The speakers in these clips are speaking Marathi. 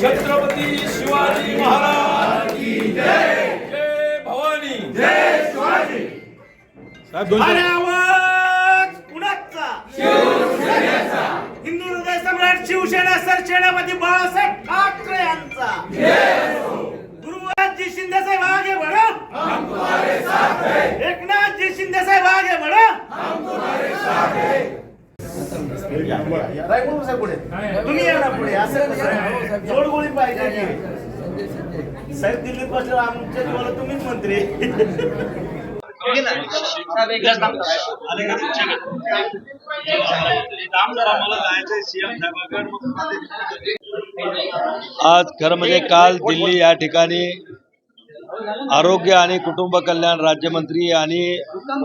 छत्रपती शिवाजी महाराज की जय. जय भवानी. जय शिवाजी. आवाज कुणाचा शिवसेनेचा. हिंदू हृदय सम्राट शिवसेना सरसेनापती बाळासाहेब ठाकरे यांचा. गुरुराजजी शिंदे साहेब आगे बढो एकनाथजी शिंदे साहेब आगे बढो तुम्ही या ना पुढे असं कसं? जोडगोळी पाहिजे की. साहेब दिल्लीत बसल्यावर आमच्या जीवाला तुम्हीच मंत्री आज खरं म्हणजे काल दिल्ली या ठिकाणी आरोग्य आणि कुटुंब कल्याण राज्यमंत्री आणि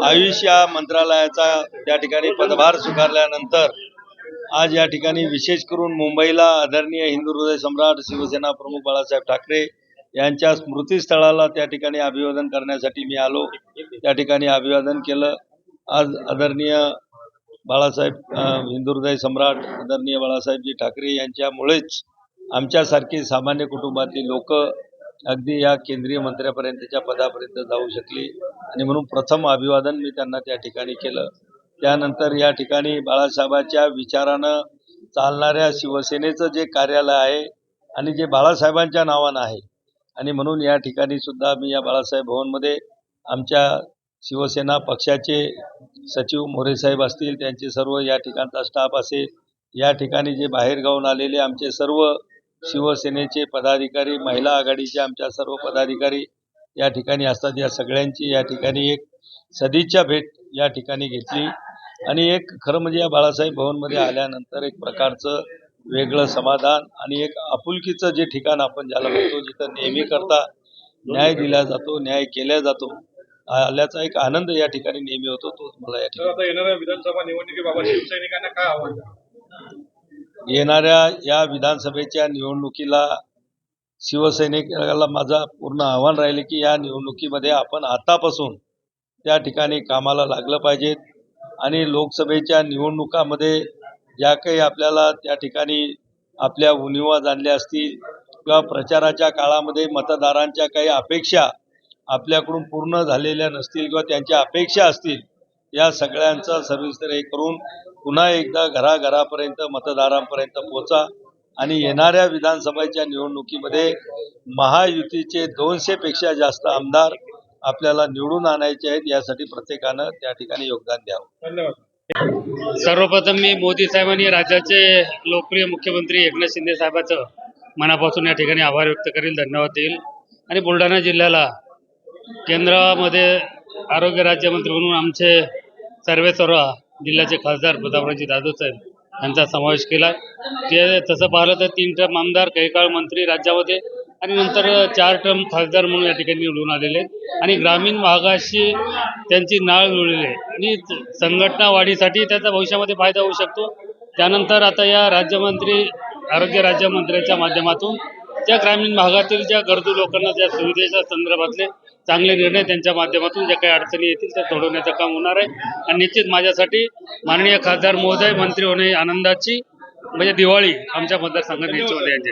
आयुष या मंत्रालयाचा त्या ठिकाणी पदभार स्वीकारल्यानंतर आज या ठिकाणी विशेष करून मुंबईला आदरणीय हिंदू हृदय सम्राट शिवसेना प्रमुख बाळासाहेब ठाकरे यांच्या स्मृतीस्थळाला त्या ठिकाणी अभिवादन करण्यासाठी मी आलो. त्या ठिकाणी अभिवादन केलं. आज आदरणीय बाळासाहेब हिंदू हृदय सम्राट आदरणीय बाळासाहेबजी ठाकरे यांच्यामुळेच आमच्यासारखी सामान्य कुटुंबातली लोक अगदी या केंद्रीय मंत्र्यापर्यंतच्या पदापर्यंत जाऊ शकली. आणि म्हणून प्रथम अभिवादन मी त्यांना त्या ठिकाणी केलं. त्यानंतर या ठिकाणी बाळासाहेबांच्या विचारानं चालणाऱ्या शिवसेनेचं जे कार्यालय आहे आणि जे बाळासाहेबांच्या नावानं आहे. आणि म्हणून या ठिकाणी सुद्धा मी या बाळासाहेब भवनमध्ये आमच्या शिवसेना पक्षाचे सचिव मोरेसाहेब असतील त्यांचे सर्व या ठिकाणचा स्टाफ असेल. या ठिकाणी जे बाहेरगावून आलेले आमचे सर्व शिवसेनेचे पदाधिकारी महिला आघाडीचे आमच्या सर्व पदाधिकारी या ठिकाणी असतात. या सगळ्यांची या ठिकाणी एक सदिच्छा भेट या ठिकाणी घेतली. आणि एक खरं म्हणजे या बाळासाहेब भवनमध्ये आल्यानंतर एक प्रकारचं वेगळं समाधान आणि एक आपुलकीचं जे ठिकाण आपण ज्याला म्हणतो जिथं नेहमी करता न्याय दिला जातो न्याय केला जातो आल्याचा एक आनंद या ठिकाणी नेहमी होतो. तो मला या ठिकाणी येणाऱ्या विधानसभा निवडणुकीबाबत शिवसैनिकांना काय आव्हान? येणाऱ्या या विधानसभेच्या निवडणुकीला शिवसैनिकाला माझा पूर्ण आव्हान राहिले की या निवडणुकीमध्ये आपण आतापासून त्या ठिकाणी कामाला लागलं पाहिजेत आणि लोकसभेच्या निवडणुकामध्ये ज्या काही आपल्याला त्या ठिकाणी आपल्या उणिवा जाणल्या असतील किंवा प्रचाराच्या काळामध्ये मतदारांच्या काही अपेक्षा आपल्याकडून पूर्ण झालेल्या नसतील किंवा त्यांच्या अपेक्षा असतील या सगळ्यांचा सविस्तर हे करून पुन्हा एकदा घराघरापर्यंत मतदारांपर्यंत पोचा आणि येणाऱ्या विधानसभेच्या निवडणुकीमध्ये महायुतीचे दोनशे पेक्षा जास्त आमदार आपल्याला निवडून आणायचे आहेत यासाठी प्रत्येकानं त्या ठिकाणी योगदान द्यावं. धन्यवाद. सर्वप्रथम मी मोदी साहेबांनी राज्याचे लोकप्रिय मुख्यमंत्री एकनाथ शिंदे साहेबांचं मनापासून या ठिकाणी आभार व्यक्त करील धन्यवाद देईल. आणि बुलढाणा जिल्ह्याला केंद्रामध्ये आरोग्य राज्यमंत्री म्हणून आमचे सर्वेसर्वा जिल्ह्याचे खासदार प्रतापरावजी जाधव साहेब यांचा समावेश केला. ते तसं पाहिलं तर तीन टर्म आमदार काही काळ मंत्री राज्यामध्ये आणि नंतर चार टर्म खासदार म्हणून या ठिकाणी निवडून आलेले आणि ग्रामीण भागाशी त्यांची नाळ जुळलेली आहे. आणि संघटना वाढीसाठी त्याचा भविष्यामध्ये फायदा होऊ शकतो. त्यानंतर आता या राज्यमंत्री आरोग्य राज्यमंत्र्यांच्या माध्यमातून त्या ग्रामीण भागातील ज्या गरजू लोकांना त्या सुविधेच्या संदर्भातले चांगले निर्णय त्यांच्या माध्यमातून ज्या काही अडचणी येतील त्या सोडवण्याचं काम होणार आहे. आणि निश्चित माझ्यासाठी माननीय खासदार महोदय मंत्री होणे आनंदाची म्हणजे दिवाळी आमच्या मतदारसंघात निश्चित होते यांची.